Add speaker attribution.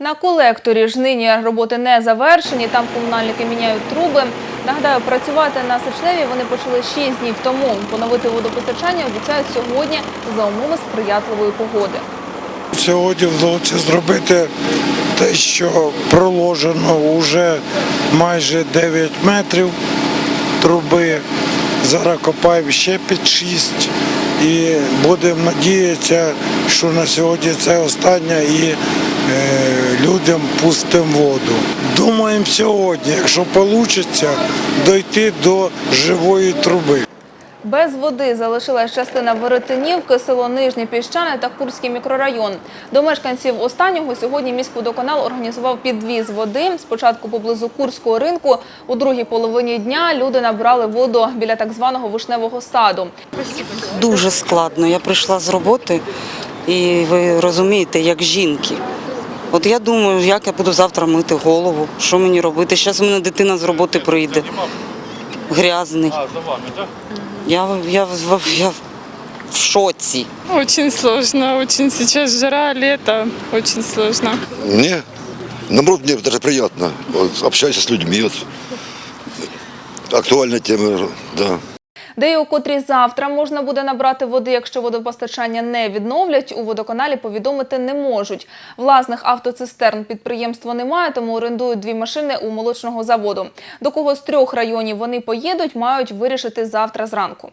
Speaker 1: На колекторі ж нині роботи не завершені, там комунальники міняють труби. Нагадаю, працювати на Сичневі вони почали 6 днів тому. Поновити водопостачання обіцяють сьогодні за умови сприятливої погоди.
Speaker 2: Сьогодні вдалося зробити те, що проложено вже майже 9 метрів труби. Зараз копаємо ще під шість і будемо надіятися, що на сьогодні це останнє і е, людям пустимо воду. Думаємо сьогодні, якщо вийде, дойти до живої труби.
Speaker 1: Без води залишилась частина Веретинівки, село Нижнє Піщане та Курський мікрорайон. До мешканців останнього сьогодні міськводоканал організував підвіз води. Спочатку поблизу Курського ринку, у другій половині дня люди набрали воду біля так званого вишневого саду.
Speaker 3: Дуже складно. Я прийшла з роботи, і ви розумієте, як жінки. От я думаю, як я буду завтра мити голову, що мені робити. Зараз у мене дитина з роботи прийде. Грязний. Я, я, в- я в шоці.
Speaker 4: Очень сложно, очень сейчас жара, лето, очень сложно.
Speaker 5: Мне, наоборот, мне даже приятно. Вот, общаюсь с людьми. Вот. Актуальная тема, да.
Speaker 1: Де і у котрій завтра можна буде набрати води, якщо водопостачання не відновлять, у водоканалі повідомити не можуть. Власних автоцистерн підприємство немає, тому орендують дві машини у молочного заводу. До кого з трьох районів вони поїдуть, мають вирішити завтра зранку.